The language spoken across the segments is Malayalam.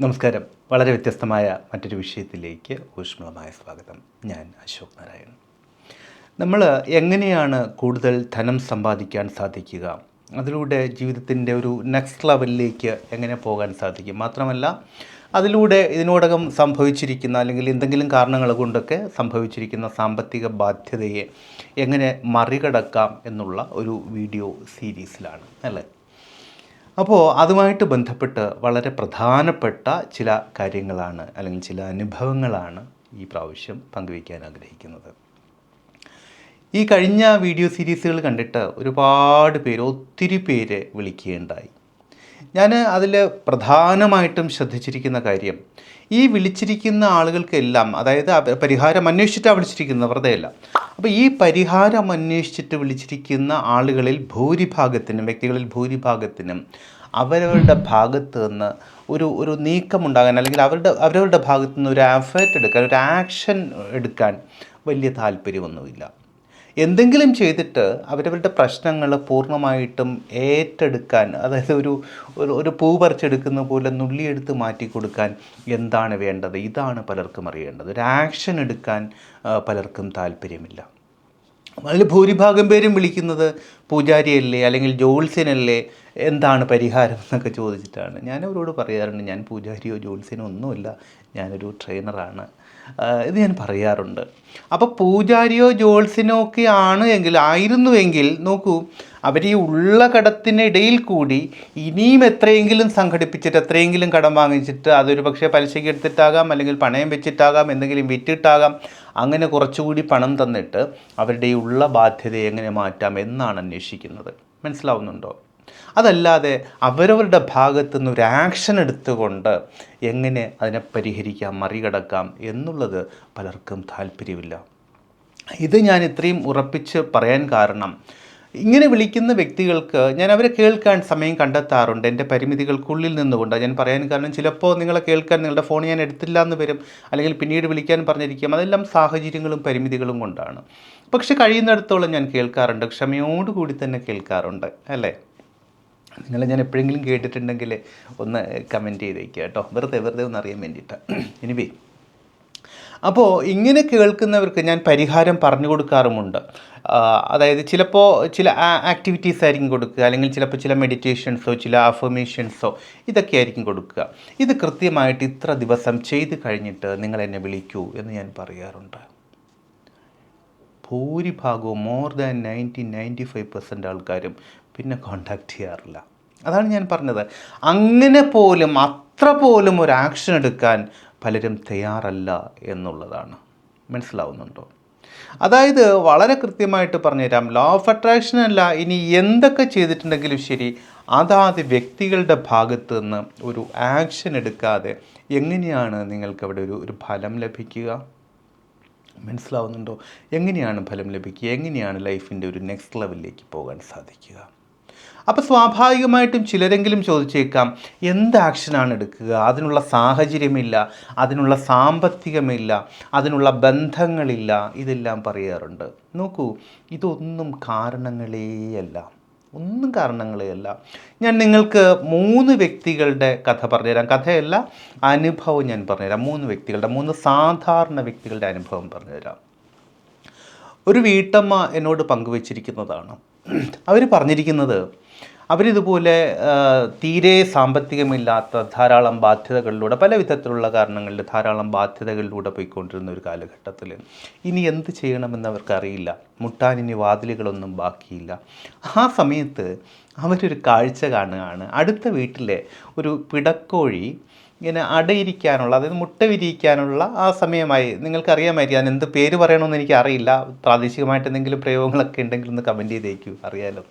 നമസ്കാരം. വളരെ വ്യത്യസ്തമായ മറ്റൊരു വിഷയത്തിലേക്ക് ഊഷ്മളമായ സ്വാഗതം. ഞാൻ അശോക് നാരായൺ നമ്മൾ എങ്ങനെയാണ് കൂടുതൽ ധനം സമ്പാദിക്കാൻ സാധിക്കുക? അതിലൂടെ ജീവിതത്തിന്റെ ഒരു നെക്സ്റ്റ് ലെവലിലേക്ക് എങ്ങനെ പോകാൻ സാധിക്കും? മാത്രമല്ല അതിലൂടെ ഇതിനോടകം സംഭവിച്ചിരിക്കുന്ന അല്ലെങ്കിൽ എന്തെങ്കിലും കാരണങ്ങൾ കൊണ്ടൊക്കെ സംഭവിച്ചിരിക്കുന്ന സാമ്പത്തിക ബാധ്യതയെ എങ്ങനെ മറികടക്കാം എന്നുള്ള ഒരു വീഡിയോ സീരീസിലാണ് അല്ലേ? അപ്പോൾ അതുമായിട്ട് ബന്ധപ്പെട്ട് വളരെ പ്രധാനപ്പെട്ട ചില കാര്യങ്ങളാണ് അല്ലെങ്കിൽ ചില അനുഭവങ്ങളാണ് ഈ പ്രാവശ്യം പങ്കുവയ്ക്കാൻ ആഗ്രഹിക്കുന്നത്. ഈ കഴിഞ്ഞ വീഡിയോ സീരീസുകൾ കണ്ടിട്ട് ഒരുപാട് പേര് ഒത്തിരി പേര് വിളിക്കുകയുണ്ടായി. ഞാൻ അതിൽ പ്രധാനമായിട്ടും ശ്രദ്ധിച്ചിരിക്കുന്ന കാര്യം ഈ വിളിച്ചിരിക്കുന്ന ആളുകൾക്കെല്ലാം അതായത് പരിഹാരം അന്വേഷിച്ചിട്ടാണ് വിളിച്ചിരിക്കുന്നത് വെറുതെ അല്ല. അപ്പോൾ ഈ പരിഹാരം അന്വേഷിച്ചിട്ട് വിളിച്ചിരിക്കുന്ന ആളുകളിൽ ഭൂരിഭാഗത്തിനും വ്യക്തികളിൽ ഭൂരിഭാഗത്തിനും അവരവരുടെ ഭാഗത്ത് നിന്ന് ഒരു ഒരു നീക്കമുണ്ടാകാൻ അല്ലെങ്കിൽ അവരുടെ അവരവരുടെ ഭാഗത്തു നിന്ന് ഒരു എഫേർട്ട് എടുക്കാൻ ഒരു ആക്ഷൻ എടുക്കാൻ വലിയ താല്പര്യമൊന്നുമില്ല. എന്തെങ്കിലും ചെയ്തിട്ട് അവരവരുടെ പ്രശ്നങ്ങൾ പൂർണമായിട്ടും ഏറ്റെടുക്കാൻ അതായത് ഒരു ഒരു പൂ പറിച്ചെടുക്കുന്ന പോലെ നുള്ളിയെടുത്ത് മാറ്റി കൊടുക്കാൻ എന്താണ് വേണ്ടത്? ഇതാണ് പലർക്കും അറിയേണ്ടത്. ഒരു ആക്ഷൻ എടുക്കാൻ പലർക്കും താല്പര്യമില്ല. അതിൽ ഭൂരിഭാഗം പേരും വിളിക്കുന്നത് പൂജാരിയല്ലേ അല്ലെങ്കിൽ ജോത്സ്യനല്ലേ? എന്താണ് പരിഹാരം എന്നൊക്കെ ചോദിച്ചിട്ടാണ്. ഞാൻ അവരോട് പറയാറുണ്ട് ഞാൻ പൂജാരിയോ ജോത്സ്യനോ ഒന്നുമില്ല. ഞാനൊരു ട്രെയിനറാണ് ഇത് ഞാൻ പറയാറുണ്ട്. അപ്പോൾ പൂജാരിയോ ജോത്സ്യനോ ഒക്കെ ആണ് എങ്കിൽ ആയിരുന്നുവെങ്കിൽ നോക്കൂ അവർ ഈ ഉള്ള കടത്തിനിടയിൽ കൂടി ഇനിയും എത്രയെങ്കിലും സംഘടിപ്പിച്ചിട്ട് എത്രയെങ്കിലും കടം വാങ്ങിച്ചിട്ട് അതൊരു പക്ഷേ പലിശയ്ക്ക് എടുത്തിട്ടാകാം അല്ലെങ്കിൽ പണയം വെച്ചിട്ടാകാം എന്തെങ്കിലും വിറ്റിട്ടാകാം അങ്ങനെ കുറച്ചുകൂടി പണം തന്നിട്ട് അവരുടെ ഈ ഉള്ള ബാധ്യതയെ എങ്ങനെ മാറ്റാം എന്നാണ് അന്വേഷിക്കുന്നത്. മനസ്സിലാവുന്നുണ്ടോ? അതല്ലാതെ അവരവരുടെ ഭാഗത്തു നിന്ന് ഒരു ആക്ഷൻ എടുത്തുകൊണ്ട് എങ്ങനെ അതിനെ പരിഹരിക്കാം മറികടക്കാം എന്നുള്ളത് പലർക്കും താല്പര്യമില്ല. ഇത് ഞാൻ ഇത്രയും ഉറപ്പിച്ച് പറയാൻ കാരണം ഇങ്ങനെ വിളിക്കുന്ന വ്യക്തികൾക്ക് ഞാൻ അവരെ കേൾക്കാൻ സമയം കണ്ടെത്താറുണ്ട്. എന്റെ പരിമിതികൾക്കുള്ളിൽ നിന്നുകൊണ്ട് ഞാൻ പറയാൻ കാരണം ചിലപ്പോൾ നിങ്ങളെ കേൾക്കാൻ നിങ്ങളുടെ ഫോൺ ഞാൻ എടുത്തില്ല എന്ന് വരും അല്ലെങ്കിൽ പിന്നീട് വിളിക്കാൻ പറഞ്ഞിരിക്കും. അതെല്ലാം സാഹചര്യങ്ങളും പരിമിതികളും കൊണ്ടാണ്. പക്ഷെ കഴിയുന്നിടത്തോളം ഞാൻ കേൾക്കാറുണ്ട് ക്ഷമയോടുകൂടി തന്നെ കേൾക്കാറുണ്ട് അല്ലേ? നിങ്ങൾ ഞാൻ എപ്പോഴെങ്കിലും കേട്ടിട്ടുണ്ടെങ്കിൽ ഒന്ന് കമന്റ് ചെയ്തേക്കുക കേട്ടോ. വെറുതെ വെറുതെ ഒന്ന് അറിയാൻ ഇനി എനിവേ അപ്പോൾ ഇങ്ങനെ കേൾക്കുന്നവർക്ക് ഞാൻ പരിഹാരം പറഞ്ഞു കൊടുക്കാറുമുണ്ട്. അതായത് ചിലപ്പോൾ ചില ആക്ടിവിറ്റീസ് ആയിരിക്കും കൊടുക്കുക. അല്ലെങ്കിൽ ചിലപ്പോൾ ചില മെഡിറ്റേഷൻസോ ചില അഫർമേഷൻസോ ഇതൊക്കെ ആയിരിക്കും കൊടുക്കുക. ഇത് കൃത്യമായിട്ട് ഇത്ര ദിവസം ചെയ്ത് കഴിഞ്ഞിട്ട് നിങ്ങൾ എന്നെ വിളിക്കൂ എന്ന് ഞാൻ പറയാറുണ്ട്. ഭൂരിഭാഗവും more than ninety ninety five percent ആൾക്കാരും പിന്നെ കോണ്ടാക്ട് ചെയ്യാറില്ല. അതാണ് ഞാൻ പറഞ്ഞത്. അങ്ങനെ പോലും അത്ര പോലും ഒരു ആക്ഷൻ എടുക്കാൻ പലരും തയ്യാറല്ല എന്നുള്ളതാണ്. മനസ്സിലാവുന്നുണ്ടോ? അതായത് വളരെ കൃത്യമായിട്ട് പറഞ്ഞുതരാം. ലോ ഓഫ് അട്രാക്ഷൻ അല്ല ഇനി എന്തൊക്കെ ചെയ്തിട്ടുണ്ടെങ്കിലും ശരി അതാത് വ്യക്തികളുടെ ഭാഗത്ത് നിന്ന് ഒരു ആക്ഷൻ എടുക്കാതെ എങ്ങനെയാണ് നിങ്ങൾക്ക് അവിടെ ഒരു ഒരു ഫലം ലഭിക്കുക? മനസ്സിലാവുന്നുണ്ടോ? എങ്ങനെയാണ് ഫലം ലഭിക്കുക? എങ്ങനെയാണ് ലൈഫിന്റെ ഒരു നെക്സ്റ്റ് ലെവലിലേക്ക് പോകാൻ സാധിക്കുക? അപ്പോൾ സ്വാഭാവികമായിട്ടും ചിലരെങ്കിലും ചോദിച്ചേക്കാം എന്ത് ആക്ഷനാണ് എടുക്കുക? അതിനുള്ള സാഹചര്യമില്ല അതിനുള്ള സാമ്പത്തികമില്ല അതിനുള്ള ബന്ധങ്ങളില്ല ഇതെല്ലാം പറയാറുണ്ട്. നോക്കൂ ഇതൊന്നും കാരണങ്ങളേയല്ല ഒന്നും കാരണങ്ങളെയല്ല ഞാൻ നിങ്ങൾക്ക് മൂന്ന് വ്യക്തികളുടെ കഥ പറഞ്ഞുതരാം. കഥയല്ല അനുഭവം ഞാൻ പറഞ്ഞുതരാം. മൂന്ന് വ്യക്തികളുടെ മൂന്ന് സാധാരണ വ്യക്തികളുടെ അനുഭവം പറഞ്ഞുതരാം. ഒരു വീട്ടമ്മ എന്നോട് പങ്കുവച്ചിരിക്കുന്നതാണ്. അവർ പറഞ്ഞിരിക്കുന്നത് അവരിതുപോലെ തീരെ സാമ്പത്തികമില്ലാത്ത ധാരാളം ബാധ്യതകളിലൂടെ പല വിധത്തിലുള്ള കാരണങ്ങളിൽ ധാരാളം ബാധ്യതകളിലൂടെ പോയിക്കൊണ്ടിരുന്ന ഒരു കാലഘട്ടത്തിൽ ഇനി എന്ത് ചെയ്യണമെന്ന് അവർക്കറിയില്ല. മുട്ടാൻ വാതിലുകളൊന്നും ബാക്കിയില്ല. ആ സമയത്ത് അവരൊരു കാഴ്ച കാണുകയാണ്. അടുത്ത വീട്ടിലെ ഒരു പിടക്കോഴി ഇങ്ങനെ അടയിരിക്കാനുള്ള അതായത് മുട്ട വിരിയിക്കാനുള്ള ആ സമയമായി. നിങ്ങൾക്കറിയാമായിരിക്കും ഞാൻ എന്ത് പേര് പറയണമെന്ന് എനിക്ക് അറിയില്ല പ്രാദേശികമായിട്ട് എന്തെങ്കിലും പ്രയോഗങ്ങളൊക്കെ ഉണ്ടെങ്കിൽ ഒന്ന് കമന്റ് ചെയ്തേക്കൂ. അറിയാലോ.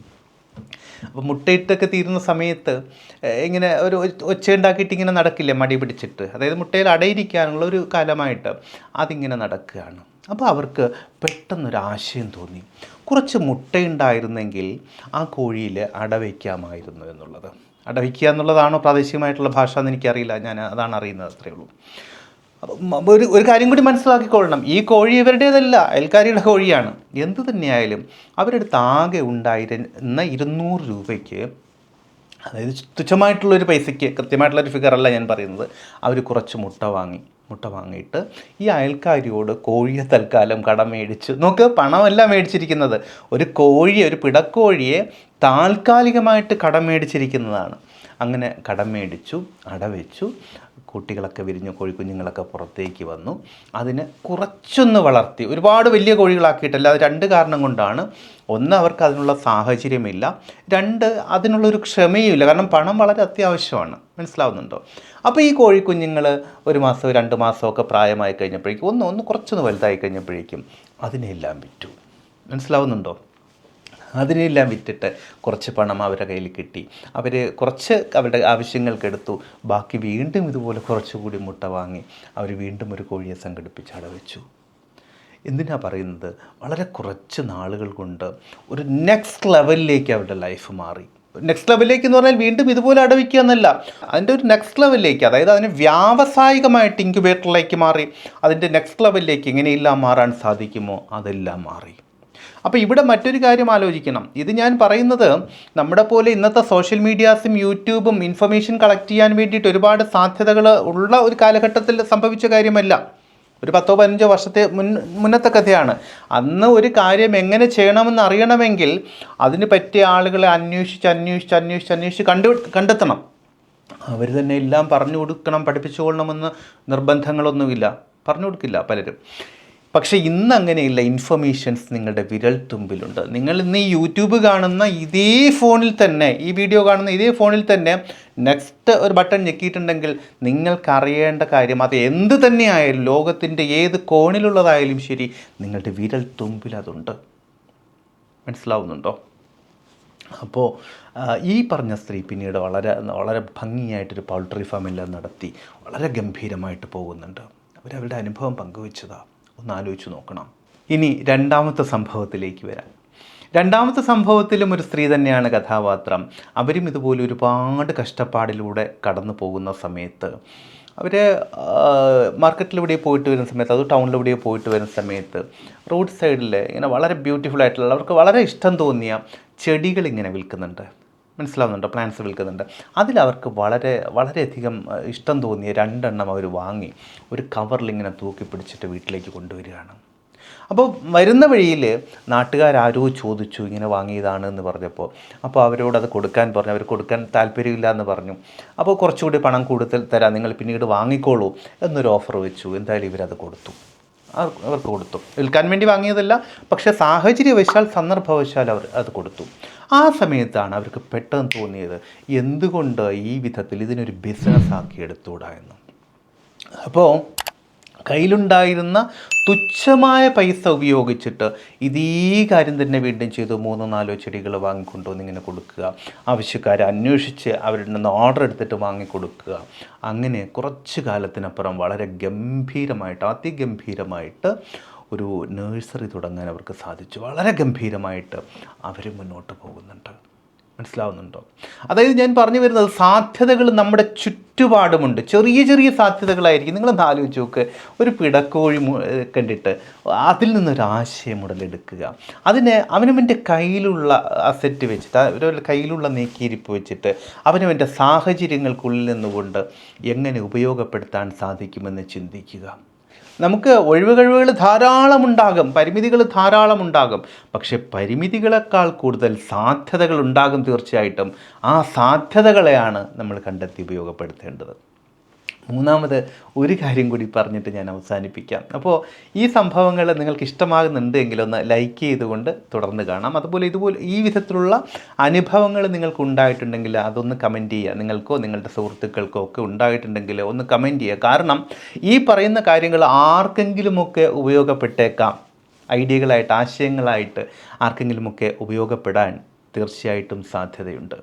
അപ്പോൾ മുട്ടയിട്ടൊക്കെ തീരുന്ന സമയത്ത് ഇങ്ങനെ ഒരു ഒച്ച- ഒച്ചയുണ്ടാക്കിയിട്ട് ഇങ്ങനെ നടക്കില്ലേ മടി പിടിച്ചിട്ട്? അതായത് മുട്ടയിൽ അടയിരിക്കാനുള്ള ഒരു കാലമായിട്ട് അതിങ്ങനെ നടക്കുകയാണ്. അപ്പോൾ അവർക്ക് പെട്ടെന്നൊരു ആശയം തോന്നി. കുറച്ച് മുട്ടയുണ്ടായിരുന്നെങ്കിൽ ആ കോഴിയിൽ അടവയ്ക്കാമായിരുന്നു എന്നുള്ളത്. അടവയ്ക്കുക എന്നുള്ളതാണോ പ്രാദേശികമായിട്ടുള്ള ഭാഷ എന്ന് എനിക്കറിയില്ല. ഞാൻ അതാണ് അറിയുന്നത് അത്രയേ ഉള്ളൂ. ഒരു ഒരു കാര്യം കൂടി മനസ്സിലാക്കിക്കൊള്ളണം. ഈ കോഴി ഇവരുടേതല്ല. അയൽക്കാരിയുടെ കോഴിയാണ്. എന്തു തന്നെയായാലും അവരുടെ ആകെ ഉണ്ടായിരുന്ന ഇരുന്നൂറ് രൂപയ്ക്ക് അതായത് തുച്ഛമായിട്ടുള്ളൊരു പൈസയ്ക്ക് കൃത്യമായിട്ടുള്ളൊരു ഫിഗറല്ല ഞാൻ പറയുന്നത് അവർ കുറച്ച് മുട്ട വാങ്ങി മുട്ട വാങ്ങിയിട്ട് ഈ അയൽക്കാരിയോട് കോഴിയെ തൽക്കാലം കടം മേടിച്ച്. നോക്ക് പണമല്ല മേടിച്ചിരിക്കുന്നത്. ഒരു കോഴിയെ ഒരു പിടക്കോഴിയെ താൽക്കാലികമായിട്ട് കടം മേടിച്ചിരിക്കുന്നതാണ്. അങ്ങനെ കടം മേടിച്ചു അടവെച്ചു. കുട്ടികളൊക്കെ വിരിഞ്ഞു കോഴിക്കുഞ്ഞുങ്ങളൊക്കെ പുറത്തേക്ക് വന്നു. അതിനെ കുറച്ചൊന്ന് വളർത്തി. ഒരുപാട് വലിയ കോഴികളാക്കിയിട്ടല്ല അത് രണ്ട് കാരണം കൊണ്ടാണ്. ഒന്ന് അവർക്ക് അതിനുള്ള സാഹചര്യമില്ല. രണ്ട് അതിനുള്ളൊരു ക്ഷമയുമില്ല. കാരണം പണം വളരെ അത്യാവശ്യമാണ്. മനസ്സിലാവുന്നുണ്ടോ? അപ്പോൾ ഈ കോഴിക്കുഞ്ഞുങ്ങൾ ഒരു മാസം രണ്ട് മാസമൊക്കെ പ്രായമായി കഴിഞ്ഞപ്പോഴേക്കും ഒന്ന് ഒന്ന് കുറച്ചൊന്ന് വലുതായി കഴിഞ്ഞപ്പോഴേക്കും അതിനെല്ലാം വിറ്റു. മനസ്സിലാവുന്നുണ്ടോ? അതിനെല്ലാം വിറ്റിട്ട് കുറച്ച് പണം അവരുടെ കയ്യിൽ കിട്ടി. അവർ കുറച്ച് അവരുടെ ആവശ്യങ്ങൾക്കെടുത്തു ബാക്കി വീണ്ടും ഇതുപോലെ കുറച്ചുകൂടി മുട്ട വാങ്ങി അവർ വീണ്ടും ഒരു കോഴിയെ സംഘടിപ്പിച്ച് അടവെച്ചു. എന്തിനാണ് പറയുന്നത്? വളരെ കുറച്ച് നാളുകൾ കൊണ്ട് ഒരു നെക്സ്റ്റ് ലെവലിലേക്ക് അവരുടെ ലൈഫ് മാറി. നെക്സ്റ്റ് ലെവലിലേക്ക് എന്ന് പറഞ്ഞാൽ വീണ്ടും ഇതുപോലെ അടവിക്കുക എന്നല്ല. അതിന്റെ ഒരു നെക്സ്റ്റ് ലെവലിലേക്ക് അതായത് അതിന് വ്യാവസായികമായിട്ട് ഇൻക്യുബേറ്ററിലേക്ക് മാറി. അതിന്റെ നെക്സ്റ്റ് ലെവലിലേക്ക് എങ്ങനെയെല്ലാം മാറാൻ സാധിക്കുമോ അതെല്ലാം മാറി. അപ്പോൾ ഇവിടെ മറ്റൊരു കാര്യം ആലോചിക്കണം. ഇത് ഞാൻ പറയുന്നത് നമ്മുടെ പോലെ ഇന്നത്തെ സോഷ്യൽ മീഡിയാസും യൂട്യൂബും ഇൻഫർമേഷൻ കളക്ട് ചെയ്യാൻ വേണ്ടിയിട്ട് ഒരുപാട് സാധ്യതകൾ ഉള്ള ഒരു കാലഘട്ടത്തിൽ സംഭവിച്ച കാര്യമല്ല. ഒരു പത്തോ പതിനഞ്ചോ വർഷത്തെ മുൻ മുന്നത്തെ കഥയാണ്. അന്ന് ഒരു കാര്യം എങ്ങനെ ചെയ്യണമെന്ന് അറിയണമെങ്കിൽ അതിന് പറ്റിയ ആളുകളെ അന്വേഷിച്ച് അന്വേഷിച്ച് അന്വേഷിച്ച് അന്വേഷിച്ച് കണ്ടു കണ്ടെത്തണം. അവർ തന്നെ എല്ലാം പറഞ്ഞു കൊടുക്കണം പഠിപ്പിച്ചു കൊള്ളണമെന്ന് നിർബന്ധങ്ങളൊന്നുമില്ല. പറഞ്ഞു കൊടുക്കില്ല പലരും. പക്ഷേ ഇന്ന് അങ്ങനെയില്ല ഇൻഫർമേഷൻസ് നിങ്ങളുടെ വിരൽ തുമ്പിലുണ്ട്. നിങ്ങൾ ഇന്ന് ഈ യൂട്യൂബ് കാണുന്ന ഇതേ ഫോണിൽ തന്നെ ഈ വീഡിയോ കാണുന്ന ഇതേ ഫോണിൽ തന്നെ നെക്സ്റ്റ് ഒരു ബട്ടൺ ഞെക്കിയിട്ടുണ്ടെങ്കിൽ നിങ്ങൾക്ക് അറിയേണ്ട കാര്യം അത് എന്ത് തന്നെയായാലും ലോകത്തിന്റെ ഏത് കോണിലുള്ളതായാലും ശരി നിങ്ങളുടെ വിരൽ തുമ്പിൽ അതുണ്ട്. മനസ്സിലാവുന്നുണ്ടോ? അപ്പോൾ ഈ പറഞ്ഞ സ്ത്രീ പിന്നീട് വളരെ വളരെ ഭംഗിയായിട്ടൊരു പൗൾട്രി ഫാം നടത്തി വളരെ ഗംഭീരമായിട്ട് പോകുന്നുണ്ട്. അവരവരുടെ അനുഭവം പങ്കുവെച്ചതാണ് ഒന്ന് ആലോചിച്ച് നോക്കണം. ഇനി രണ്ടാമത്തെ സംഭവത്തിലേക്ക് വരാം. രണ്ടാമത്തെ സംഭവത്തിലും ഒരു സ്ത്രീ തന്നെയാണ് കഥാപാത്രം. അവരും ഇതുപോലെ ഒരുപാട് കഷ്ടപ്പാടിലൂടെ കടന്നു പോകുന്ന സമയത്ത്. അവർ മാർക്കറ്റിലൂടെ പോയിട്ട് വരുന്ന സമയത്ത് അത് ടൗണിലൂടെ പോയിട്ട് വരുന്ന സമയത്ത് റോഡ് സൈഡിൽ ഇങ്ങനെ വളരെ ബ്യൂട്ടിഫുൾ ആയിട്ടുള്ള അവർക്ക് വളരെ ഇഷ്ടം തോന്നിയ ചെടികൾ ഇങ്ങനെ വിൽക്കുന്നുണ്ട്. മനസ്സിലാവുന്നുണ്ടോ പ്ലാന്റ്സ് വിൽക്കുന്നുണ്ട്. അതിലവർക്ക് വളരെ വളരെയധികം ഇഷ്ടം തോന്നിയ രണ്ടെണ്ണം അവർ വാങ്ങി ഒരു കവറിൽ ഇങ്ങനെ തൂക്കി പിടിച്ചിട്ട് വീട്ടിലേക്ക് കൊണ്ടുവരികയാണ്. അപ്പോൾ വരുന്ന വഴിയിൽ നാട്ടുകാരാരോ ചോദിച്ചു ഇങ്ങനെ വാങ്ങിയതാണ് എന്ന് പറഞ്ഞപ്പോൾ. അപ്പോൾ അവരോട് അത് കൊടുക്കാൻ പറഞ്ഞു. അവർ കൊടുക്കാൻ താല്പര്യമില്ല എന്ന് പറഞ്ഞു. അപ്പോൾ കുറച്ചുകൂടി പണം കൂടുതൽ തരാം നിങ്ങൾ പിന്നീട് വാങ്ങിക്കോളൂ എന്നൊരു ഓഫർ വെച്ചു. എന്തായാലും ഇവരത് കൊടുത്തു. അവർ- അവർക്ക് കൊടുത്തു. വിൽക്കാൻ വേണ്ടി വാങ്ങിയതല്ല പക്ഷേ സാഹചര്യവശാൽ സന്ദർഭവശാൽ അവർ അത് കൊടുത്തു. ആ സമയത്താണ് അവർക്ക് പെട്ടെന്ന് തോന്നിയത് എന്തുകൊണ്ട് ഈ വിധത്തിൽ ഇതിനൊരു ബിസിനസ് ആക്കി എടുത്തുകൂടാ എന്ന്? അപ്പോൾ കയ്യിലുണ്ടായിരുന്ന തുച്ഛമായ പൈസ ഉപയോഗിച്ചിട്ട് ഇതേ കാര്യം തന്നെ വീണ്ടും ചെയ്തു മൂന്നോ നാലോ ചെടികൾ വാങ്ങിക്കൊണ്ടുവന്ന് ഇങ്ങനെ കൊടുക്കുക ആവശ്യക്കാരെ അന്വേഷിച്ച് അവരുടെ നിന്ന് ഓർഡർ എടുത്തിട്ട് വാങ്ങിക്കൊടുക്കുക. അങ്ങനെ കുറച്ച് കാലത്തിനപ്പുറം വളരെ ഗംഭീരമായിട്ട് അതിഗംഭീരമായിട്ട് ഒരു നേഴ്സറി തുടങ്ങാൻ അവർക്ക് സാധിച്ചു. വളരെ ഗംഭീരമായിട്ട് അവർ മുന്നോട്ട് പോകുന്നുണ്ട്. മനസ്സിലാവുന്നുണ്ടോ? അതായത് ഞാൻ പറഞ്ഞു വരുന്നത് സാധ്യതകൾ നമ്മുടെ ചുറ്റുപാടുമുണ്ട്. ചെറിയ ചെറിയ സാധ്യതകളായിരിക്കും. നിങ്ങളൊന്ന് ആലോചിച്ച് നോക്ക്. ഒരു പിടക്കോഴി കണ്ടിട്ട് അതിൽ നിന്നൊരു ആശയം ഉടലെടുക്കുക. അതിനെ അവനവന്റെ കയ്യിലുള്ള അസെറ്റ് വെച്ചിട്ട് അവരവരുടെ കയ്യിലുള്ള നീക്കിയിരിപ്പ് വെച്ചിട്ട് അവനവന്റെ സാഹചര്യങ്ങൾക്കുള്ളിൽ നിന്നുകൊണ്ട് എങ്ങനെ ഉപയോഗപ്പെടുത്താൻ സാധിക്കുമെന്ന് ചിന്തിക്കുക. നമുക്ക് ഒഴിവ് കഴിവുകൾ ധാരാളം ഉണ്ടാകും പരിമിതികൾ ധാരാളം ഉണ്ടാകും പക്ഷേ പരിമിതികളെക്കാൾ കൂടുതൽ സാധ്യതകൾ ഉണ്ടാകും തീർച്ചയായിട്ടും. ആ സാധ്യതകളെയാണ് നമ്മൾ കണ്ടെത്തി ഉപയോഗപ്പെടുത്തേണ്ടത്. മൂന്നാമത് ഒരു കാര്യം കൂടി പറഞ്ഞിട്ട് ഞാൻ അവസാനിപ്പിക്കാം. അപ്പോൾ ഈ സംഭവങ്ങൾ നിങ്ങൾക്ക് ഇഷ്ടമാകുന്നുണ്ട് എങ്കിലൊന്ന് ലൈക്ക് ചെയ്തുകൊണ്ട് തുടർന്ന് കാണാം. അതുപോലെ ഇതുപോലെ ഈ വിധത്തിലുള്ള അനുഭവങ്ങൾ നിങ്ങൾക്ക് ഉണ്ടായിട്ടുണ്ടെങ്കിൽ അതൊന്ന് കമന്റ് ചെയ്യുക. നിങ്ങൾക്കോ നിങ്ങളുടെ സുഹൃത്തുക്കൾക്കോ ഒക്കെ ഉണ്ടായിട്ടുണ്ടെങ്കിൽ ഒന്ന് കമന്റ് ചെയ്യുക. കാരണം ഈ പറയുന്ന കാര്യങ്ങൾ ആർക്കെങ്കിലുമൊക്കെ ഉപയോഗപ്പെട്ടേക്കാം. ഐഡിയകളായിട്ട് ആശയങ്ങളായിട്ട് ആർക്കെങ്കിലുമൊക്കെ ഉപയോഗപ്പെടാൻ തീർച്ചയായിട്ടും സാധ്യതയുണ്ട്.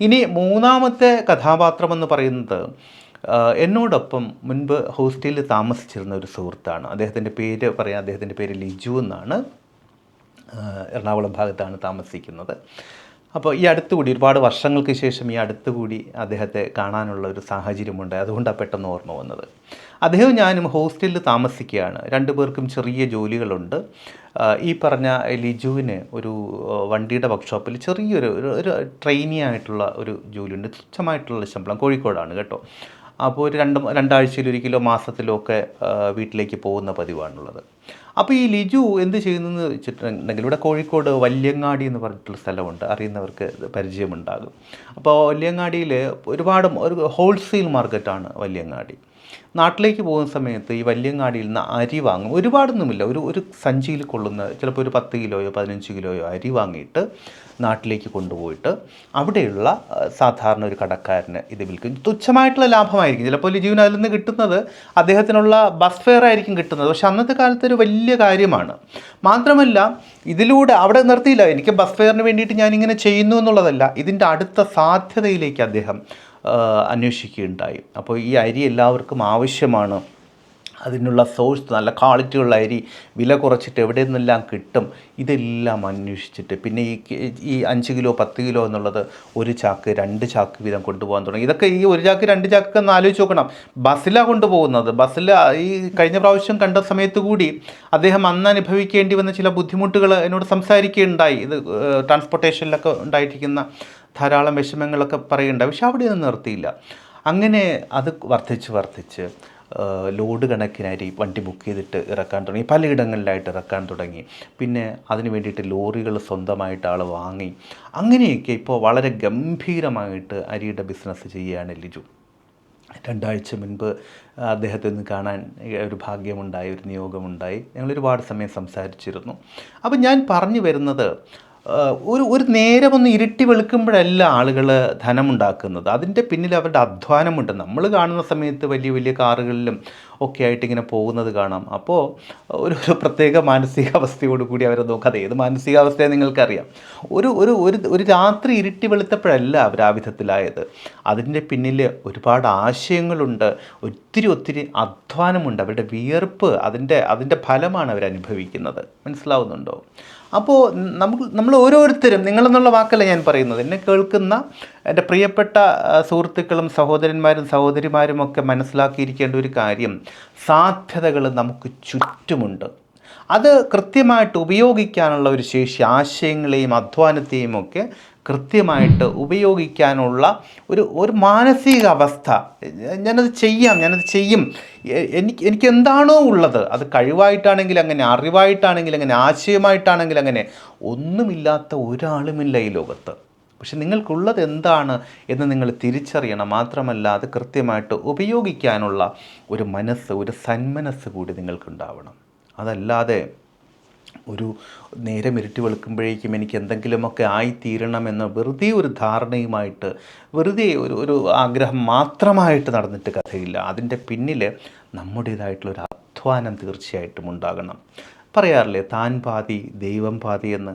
ഇനി മൂന്നാമത്തെ കഥാപാത്രമെന്ന് പറയുന്നത് എന്നോടൊപ്പം മുൻപ് ഹോസ്റ്റലിൽ താമസിച്ചിരുന്ന ഒരു സുഹൃത്താണ്. അദ്ദേഹത്തിന്റെ പേര് പറയാം അദ്ദേഹത്തിന്റെ പേര് ലിജു എന്നാണ്. എറണാകുളം ഭാഗത്താണ് താമസിക്കുന്നത്. അപ്പോൾ ഈ അടുത്തുകൂടി ഒരുപാട് വർഷങ്ങൾക്ക് ശേഷം ഈ അടുത്തുകൂടി അദ്ദേഹത്തെ കാണാനുള്ള ഒരു സാഹചര്യമുണ്ട്. അതുകൊണ്ടാണ് പെട്ടെന്ന് ഓർമ്മ വന്നത്. അദ്ദേഹം ഞാനും ഹോസ്റ്റലിൽ താമസിക്കുകയാണ്. രണ്ടു പേർക്കും ചെറിയ ജോലികളുണ്ട്. ഈ പറഞ്ഞ ലിജുവിന് ഒരു വണ്ടിയുടെ വർക്ക്ഷോപ്പിൽ ചെറിയൊരു ഒരു ഒരു ട്രെയിനി ആയിട്ടുള്ള ഒരു ജോലിയുണ്ട്. തുച്ഛമായിട്ടുള്ള ശമ്പളം. കോഴിക്കോടാണ് കേട്ടോ. അപ്പോൾ ഒരു രണ്ട് രണ്ടാഴ്ചയിലൊരിക്കലോ മാസത്തിലോ ഒക്കെ വീട്ടിലേക്ക് പോകുന്ന പതിവാണുള്ളത്. അപ്പോൾ ഈ ലിജു എന്ത് ചെയ്യുന്നതെന്ന് വെച്ചിട്ടുണ്ടെങ്കിൽ ഇവിടെ കോഴിക്കോട് വല്യങ്ങാടി എന്ന് പറഞ്ഞിട്ടുള്ള സ്ഥലമുണ്ട്. അറിയുന്നവർക്ക് പരിചയമുണ്ടാകും. അപ്പോൾ വല്യങ്ങാടിയിൽ ഒരുപാട് ഒരു ഹോൾസെയിൽ മാർക്കറ്റാണ് വല്യങ്ങാടി. നാട്ടിലേക്ക് പോകുന്ന സമയത്ത് ഈ വല്യങ്ങാടിയിൽ നിന്ന് അരി വാങ്ങും. ഒരുപാടൊന്നുമില്ല. ഒരു ഒരു സഞ്ചിയിൽ കൊള്ളുന്ന ചിലപ്പോൾ ഒരു പത്ത് കിലോയോ പതിനഞ്ച് കിലോയോ അരി വാങ്ങിയിട്ട് നാട്ടിലേക്ക് കൊണ്ടുപോയിട്ട് അവിടെയുള്ള സാധാരണ ഒരു കടക്കാരന് ഇത് വിൽക്കും. തുച്ഛമായിട്ടുള്ള ലാഭമായിരിക്കും. ചിലപ്പോൾ ലിജുവിന് അതിൽ നിന്ന് കിട്ടുന്നത് അദ്ദേഹത്തിനുള്ള ബസ് ഫെയർ ആയിരിക്കും കിട്ടുന്നത്. പക്ഷെ അന്നത്തെ കാലത്ത് ഒരു വലിയ കാര്യമാണ്. മാത്രമല്ല ഇതിലൂടെ അവിടെ നിർത്തിയില്ല. എനിക്ക് ബസ് ഫെയറിന് വേണ്ടിയിട്ട് ഞാനിങ്ങനെ ചെയ്യുന്നു എന്നുള്ളതല്ല. ഇതിന്റെ അടുത്ത സാധ്യതയിലേക്ക് അദ്ദേഹം അന്വേഷിക്കുകയുണ്ടായി. അപ്പോൾ ഈ അരി എല്ലാവർക്കും ആവശ്യമാണ്. അതിനുള്ള സോഴ്സ് നല്ല ക്വാളിറ്റിയുള്ള അരി വില കുറച്ചിട്ട് എവിടെ നിന്നെല്ലാം കിട്ടും ഇതെല്ലാം അന്വേഷിച്ചിട്ട് പിന്നെ ഈ ഈ അഞ്ച് കിലോ പത്ത് കിലോ എന്നുള്ളത് ഒരു ചാക്ക് രണ്ട് ചാക്ക് വീതം കൊണ്ടുപോകാൻ തുടങ്ങി. ഇതൊക്കെ ഈ ഒരു ചാക്ക് രണ്ട് ചാക്ക് ഒന്ന് ആലോചിച്ച് നോക്കണം. ബസ്സിലാണ് കൊണ്ടുപോകുന്നത്. ബസ്സിൽ ഈ കഴിഞ്ഞ പ്രാവശ്യം കണ്ട സമയത്ത് കൂടി അദ്ദേഹം അന്ന് അനുഭവിക്കേണ്ടി വന്ന ചില ബുദ്ധിമുട്ടുകൾ എന്നോട് സംസാരിക്കുകയുണ്ടായി. ഇത് ട്രാൻസ്പോർട്ടേഷനിലൊക്കെ ഉണ്ടായിരിക്കുന്ന ധാരാളം വിഷമങ്ങളൊക്കെ പറയുന്നുണ്ടായി. പക്ഷെ അവിടെ ഒന്നും നിർത്തിയില്ല. അങ്ങനെ അത് വർദ്ധിച്ച് വർദ്ധിച്ച് ലോഡ് കണക്കിനായിട്ട് ഈ വണ്ടി ബുക്ക് ചെയ്തിട്ട് ഇറക്കാൻ തുടങ്ങി. പലയിടങ്ങളിലായിട്ട് ഇറക്കാൻ തുടങ്ങി. പിന്നെ അതിന് വേണ്ടിയിട്ട് ലോറികൾ സ്വന്തമായിട്ട് ആൾ വാങ്ങി. അങ്ങനെയൊക്കെ ഇപ്പോൾ വളരെ ഗംഭീരമായിട്ട് അരിയുടെ ബിസിനസ് ചെയ്യുകയാണ് ലിജു. രണ്ടാഴ്ച മുൻപ് അദ്ദേഹത്തെ ഒന്ന് കാണാൻ ഒരു ഭാഗ്യമുണ്ടായി ഒരു നിയോഗമുണ്ടായി. ഞങ്ങൾ ഒരുപാട് സമയം സംസാരിച്ചിരുന്നു. അപ്പോൾ ഞാൻ പറഞ്ഞു വരുന്നത് ഒരു ഒരു നേരം ഒന്ന് ഇരുട്ടി വെളുക്കുമ്പോഴല്ല ആളുകൾ ധനമുണ്ടാക്കുന്നത്. അതിന്റെ പിന്നിൽ അവരുടെ അധ്വാനമുണ്ട്. നമ്മൾ കാണുന്ന സമയത്ത് വലിയ വലിയ കാറുകളിലും ഒക്കെ ആയിട്ട് ഇങ്ങനെ പോകുന്നത് കാണാം. അപ്പോൾ ഒരു ഒരു പ്രത്യേക മാനസികാവസ്ഥയോട് കൂടി അവരെ അത് ഏത് മാനസികാവസ്ഥയെ നിങ്ങൾക്കറിയാം. ഒരു ഒരു ഒരു രാത്രി ഇരുട്ടി വെളുത്തപ്പോഴല്ല അവർ ആ വിധത്തിലായത്. അതിന്റെ പിന്നിൽ ഒരുപാട് ആശയങ്ങളുണ്ട്. ഒത്തിരി ഒത്തിരി അധ്വാനമുണ്ട്. അവരുടെ വിയർപ്പ് അതിന്റെ അതിന്റെ ഫലമാണ് അവർ അനുഭവിക്കുന്നത് മനസ്സിലാവുന്നുണ്ടോ? അപ്പോൾ നമുക്ക് നമ്മൾ ഓരോരുത്തരും നിങ്ങളെന്നുള്ള വാക്കല്ല ഞാൻ പറയുന്നത്. എന്നെ കേൾക്കുന്ന എന്റെ പ്രിയപ്പെട്ട സുഹൃത്തുക്കളും സഹോദരന്മാരും സഹോദരിമാരും ഒക്കെ മനസ്സിലാക്കിയിരിക്കേണ്ട ഒരു കാര്യം സാധ്യതകൾ നമുക്ക് ചുറ്റുമുണ്ട്. അത് കൃത്യമായിട്ട് ഉപയോഗിക്കാനുള്ള ഒരു ശേഷി ആശയങ്ങളെയും അധ്വാനത്തെയും ഒക്കെ കൃത്യമായിട്ട് ഉപയോഗിക്കാനുള്ള ഒരു ഒരു മാനസിക അവസ്ഥ ഞാനത് ചെയ്യാം ഞാനത് ചെയ്യും. എനിക്ക് എനിക്ക് എന്താണോ ഉള്ളത്? അത് കഴിവായിട്ടാണെങ്കിൽ അങ്ങനെ അറിവായിട്ടാണെങ്കിൽ അങ്ങനെ ആശയമായിട്ടാണെങ്കിൽ അങ്ങനെ ഒന്നുമില്ലാത്ത ഒരാളുമില്ല ഈ ലോകത്ത്. പക്ഷെ നിങ്ങൾക്കുള്ളത് എന്താണ് എന്ന് നിങ്ങൾ തിരിച്ചറിയണം. മാത്രമല്ല അത് കൃത്യമായിട്ട് ഉപയോഗിക്കാനുള്ള ഒരു മനസ്സ് ഒരു സന്മനസ്സ് കൂടി നിങ്ങൾക്കുണ്ടാവണം. അതല്ലാതെ ഒരു നേരം ഇരുട്ടി വെളുക്കുമ്പോഴേക്കും എനിക്ക് എന്തെങ്കിലുമൊക്കെ ആയിത്തീരണമെന്ന് വെറുതെ ഒരു ധാരണയുമായിട്ട് വെറുതെ ഒരു ഒരു ആഗ്രഹം മാത്രമായിട്ട് നടന്നിട്ട് കഥയില്ല. അതിന്റെ പിന്നിൽ നമ്മുടേതായിട്ടുള്ളൊരു അധ്വാനം തീർച്ചയായിട്ടും ഉണ്ടാകണം. പറയാറില്ലേ താൻ പാതി ദൈവം പാതി എന്ന്.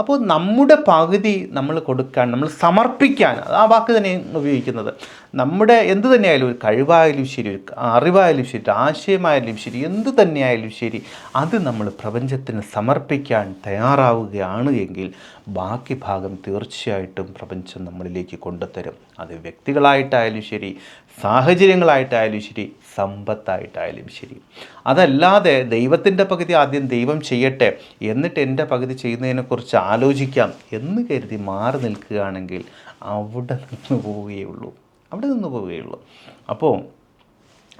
അപ്പോൾ നമ്മുടെ പകുതി നമ്മൾ കൊടുക്കാൻ നമ്മൾ സമർപ്പിക്കാൻ ആ വാക്ക് തന്നെ ഉപയോഗിക്കുന്നത്. നമ്മുടെ എന്ത് തന്നെയായാലും ഒരു കഴിവായാലും ശരി ഒരു അറിവായാലും ശരി ആശയമായാലും ശരി എന്ത് തന്നെയായാലും ശരി അത് നമ്മൾ പ്രപഞ്ചത്തിന് സമർപ്പിക്കാൻ തയ്യാറാവുകയാണ് എങ്കിൽ ബാക്കി ഭാഗം തീർച്ചയായിട്ടും പ്രപഞ്ചം നമ്മളിലേക്ക് കൊണ്ടുത്തരും അത് വ്യക്തികളായിട്ടായാലും ശരി സാഹചര്യങ്ങളായിട്ടായാലും ശരി സമ്പത്തായിട്ടായാലും ശരി. അതല്ലാതെ ദൈവത്തിന്റെ പകുതി ആദ്യം ദൈവം ചെയ്യട്ടെ എന്നിട്ട് എന്റെ പകുതി ചെയ്യുന്നതിനെക്കുറിച്ച് ആലോചിക്കാം എന്ന് കരുതി മാറി നിൽക്കുകയാണെങ്കിൽ അവിടെ നിന്ന് പോവുകയുള്ളൂ. അവിടെ നിന്ന് പോവുകയുള്ളൂ. അപ്പോൾ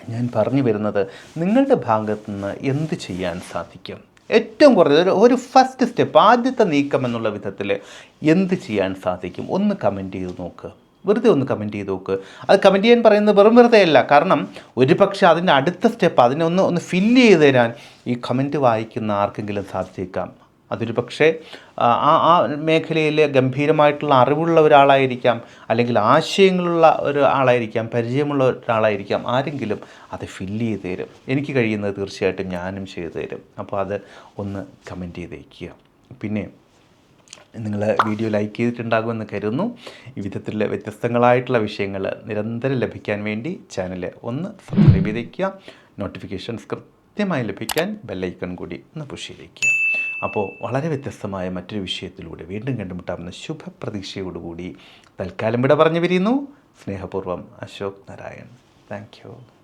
ഞാൻ പറഞ്ഞു വരുന്നത് നിങ്ങളുടെ ഭാഗത്തു നിന്ന് എന്ത് ചെയ്യാൻ സാധിക്കും? ഏറ്റവും കുറഞ്ഞത് ഒരു ഫസ്റ്റ് സ്റ്റെപ്പ് ആദ്യത്തെ നീക്കം എന്നുള്ള വിധത്തിൽ എന്ത് ചെയ്യാൻ സാധിക്കും? ഒന്ന് കമന്റ് ചെയ്ത് നോക്കുക വെറുതെ ഒന്ന് കമന്റ് ചെയ്ത് നോക്ക്. അത് കമന്റ് ചെയ്യാൻ പറയുന്നത് വെറും വെറുതെ അല്ല. കാരണം ഒരു പക്ഷേ അതിന്റെ അടുത്ത സ്റ്റെപ്പ് അതിനെ ഒന്ന് ഒന്ന് ഫില്ല് ചെയ്ത് തരാൻ ഈ കമന്റ് വായിക്കുന്ന ആർക്കെങ്കിലും സാധിച്ചേക്കാം. അതൊരു പക്ഷേ ആ- ആ മേഖലയിൽ ഗംഭീരമായിട്ടുള്ള അറിവുള്ള ഒരാളായിരിക്കാം അല്ലെങ്കിൽ ആശയങ്ങളുള്ള ഒരാളായിരിക്കാം പരിചയമുള്ള ഒരാളായിരിക്കാം ആരെങ്കിലും അത് ഫില്ല് ചെയ്ത് തരും. എനിക്ക് കഴിയുന്നത് തീർച്ചയായിട്ടും ഞാനും ചെയ്തു തരും. അപ്പോൾ അത് ഒന്ന് കമന്റ് ചെയ്തേക്കുക. പിന്നെ നിങ്ങൾ വീഡിയോ ലൈക്ക് ചെയ്തിട്ടുണ്ടാകുമെന്ന് കരുതുന്നു. ഈ വിധത്തിലുള്ള വ്യത്യസ്തങ്ങളായിട്ടുള്ള വിഷയങ്ങൾ നിരന്തരം ലഭിക്കാൻ വേണ്ടി ചാനൽ ഒന്ന് സബ്സ്ക്രൈബ് ചെയ്തേക്കുക. നോട്ടിഫിക്കേഷൻസ് കൃത്യമായി ലഭിക്കാൻ ബെല്ലൈക്കൺ കൂടി ഒന്ന് പുഷ് ചെയ്തേക്കുക. അപ്പോൾ വളരെ വ്യത്യസ്തമായ മറ്റൊരു വിഷയത്തിലൂടെ വീണ്ടും കണ്ടുമുട്ടാമെന്ന ശുഭപ്രതീക്ഷയോടുകൂടി തൽക്കാലം ഇവിടെ പറഞ്ഞു പിരിയുന്നു സ്നേഹപൂർവം അശോക് നാരായൺ. Thank you